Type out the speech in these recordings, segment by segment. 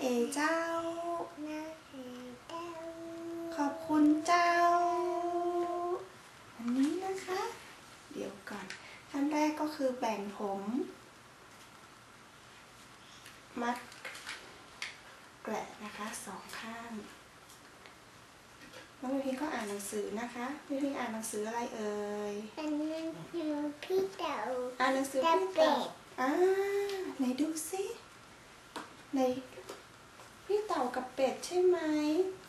เอเจ้า ขอบคุณเจ้า อันนี้นะคะ เดี๋ยวก่อนขั้นแรกก็คือแบ่งผม มัดแกละนะคะสองข้างล้องวิพิงก็อ่านหนังสือนะคะพี่พิงอ่านหนังสืออะไรเอ่ยอ่านหนังสือพี่เต่าอ่านหนังสือพี่เต่าอ่าไหนดูสิไหน กับเป็ดใช่ไหม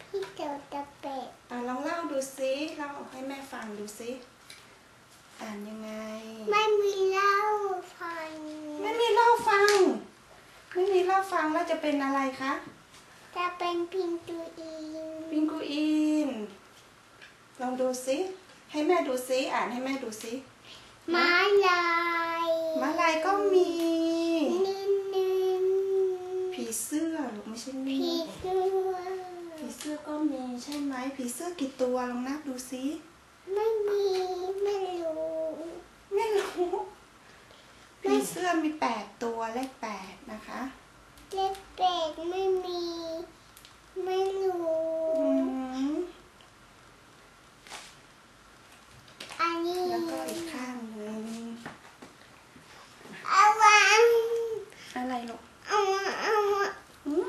พี่เต๋าตะเป็ดอ่าลองเล่าดูสิเล่าให้แม่ฟังดูสิอ่านยังไง ไม่มีเหล้าฟันไม่มีเล่าฟัง ไม่มีเล่าฟังแล้วจะเป็นอะไรคะ จะเป็นพินตูอีนปิงกูอินลองดูสิให้แม่ดูสิอ่านให้แม่ดูสิม้าลายมาลายก็มีนินนินผีเสื้อหรือไม่ใช่ผีนี่เสื้อผีเสื้อก็มีใช่ไหมผีเสื้อกี่ตัวลองนับดูสิไม่มีไม่รู้ไม่รู้ผีเสื้อมีแปดตัวเลขแปดนะคะเล็กเป็ดไม่มี ไม่รู้อืมอันนี้แล้วก็อีกข้างหนึ่ง เอาวาง อะไรลูก เอาวางเอาวาง อืม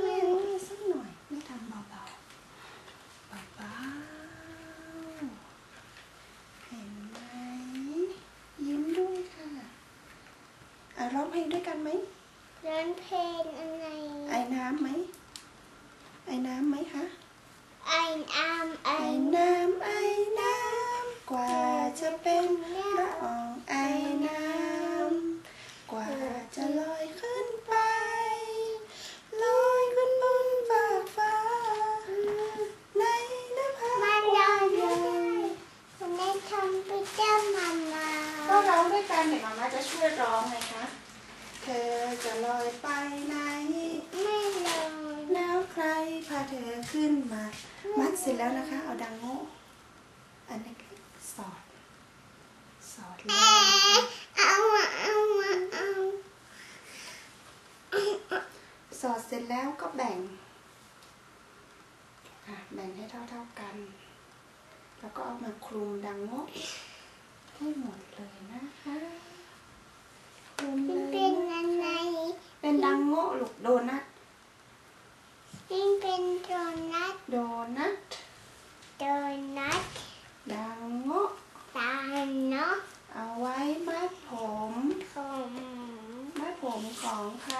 ไม่ไม่สักหน่อยไม่ทำเบาๆเบาๆเห็นไหมยิ้มด้วยค่ะอะร้อง เพลงด้วยกันไหมร้อนเพลงอะไรไอ้น้ำไหมไอ้น้ำไหมคะไอ้อามไอ้ไอ้น้ำไอ้น้ำกว่าจะเป็นละอองไอ้น้ำกว่าจะลอยขึ้นไป ลอยขึ้นบนฟากฟ้า ในนภามาคลอยเลยคุณได้ทำไปเจ้ามามาก็ร้องด้วยกันเดี๋ยวมาม่าจะช่วยร้องไงคะ เธอจะลอยไปไหน ไม่ลอยแล้วใครพาเธอขึ้นมา มัดเสร็จแล้วนะคะ เอาดังโง่อันนี้สอด สอดเลเอ๊ะยเอาเอาเอาสอดเสร็จแล้วก็แบ่งอะแบ่งให้เท่าๆกัน แล้วก็เอามาคลุมดังโง่ให้หมดเลยนะคะคลุมเลย เป็นดังโง่ลูกโดนัทมันเป็นโดนัทโดนัทโดนัทดังโง่ตาเนาะเอาไว้มัดผมผมมัดผมของใคร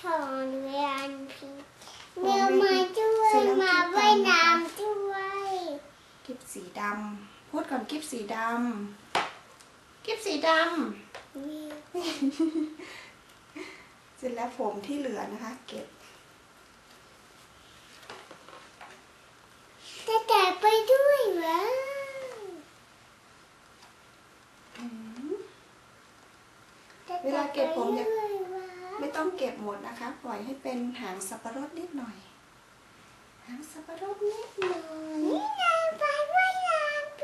ถอนเวียนพีเมียวมาด้วยมาว่ายน้ำด้วยกิบสีดำพูดก่อนกิบสีดำกิบสีดำมีเส ร็จแล้วผมที่เหลือนะคะ เก็บจะแต่ไปด้วยวะอืมเวลาเก็บผมอย่าจะแต่ไปด้วยวะไม่ต้องเก็บหมดนะคะ ปล่อยให้เป็นหางสับปะรดนิดหน่อย หางสับปะรดนิดหน่อยนี่ไงไปว่ายน้ำ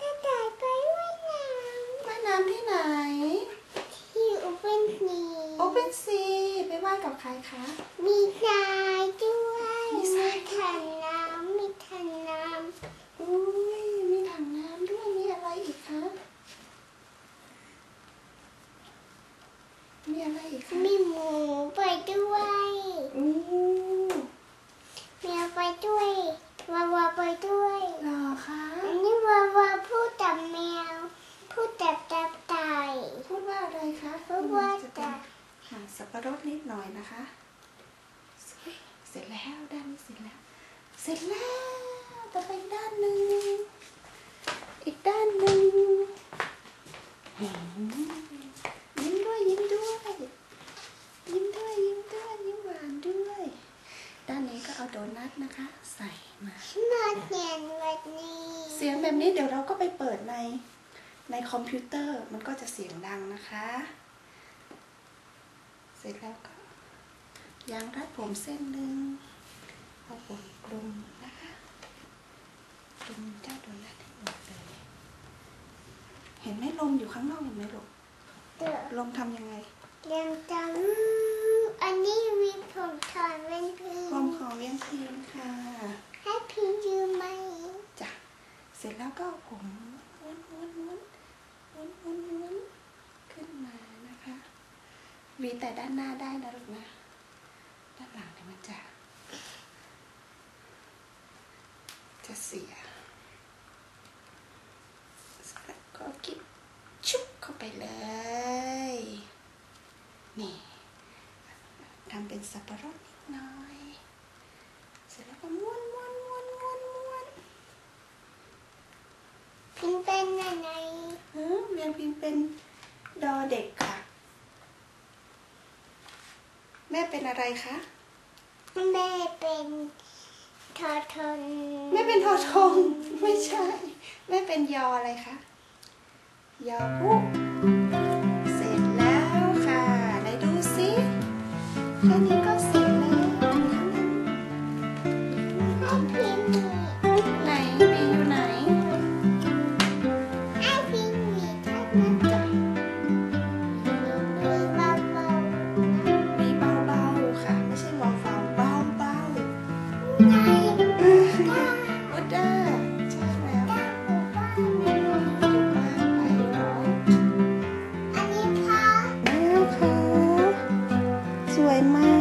จะแต่ไปว่ายน้ว่ายน้ำที่ไหนำที่อุเปนนี โอเปนซีไปว่ายกับใครคะ มีทรายด้วยมีทราย ถังน้ำมีถังน้อุ้ยมีถังน้ำด้วยมีอะไรอีกคะมีอะไรอีกคะำมีหมูไปด้วยอู้แมวไปด้วยวาวาไปด้วยเหรอคะ อันนี้วาวาพูดกับแมว พูดกับตาไก่ พูดว่าอะไรคะ พูดว่า จะ จะ หาง สับปะรดนิดหน่อยนะคะเสร็จแล้วด้านนี้เสร็จแล้ว เสร็จแล้วต่อไปอีกด้านหนึ่งอีกด้านหนึ่งหืมยิ้มด้วยยิ้มด้วย ยิ้มด้วยยิ้มด้วยยิ้มหวานด้วย ด้านนี้ก็เอาโดนัทนะคะ ใส่มามาเขียนวันนี้ เสียงแบบนี้เดี๋ยวเราก็ไปเปิดในในคอมพิวเตอร์มันก็จะเสียงดังนะคะ เสร็จแล้วก็ยางรัดผมเส้นหนึ่งเอาผมกลุ่มนะคะกลุ่มเจ้าโดนัทให้หมดเลยเห็นไหมลมอยู่ข้างนอกเห็นไหมลูกเดี๋ยวลมทำยังไงเรียงจำอันนี้มีผมถอนเป็นพื้ลมของเลี้ยงทีมค่ะ ให้ผิร็จแล้วก็เอาผมม้วนม้วนม้วนม้วนม้วนม้วนขึ้นมานะคะห วีแต่ด้านหน้าได้นะลูกนะ ด้านหลังเนี่ยมันจะ จะเสียแล้วก็กิ๊บชุบเข้าไปเลย นี่ทำเป็นสับปะรดนิดหน่อย เสร็จแล้วก็ม้วนม้วนม้วนม้วนม้วนพิมพ์เป็นยังไงเออเรียนพิมพ์เป็นดอเด็กค่ะ แม่เป็นอะไรคะแม่เป็นทอทนแม่เป็นทอทงไม่ใช่ แม่เป็นยออะไรคะยอผู้ สวย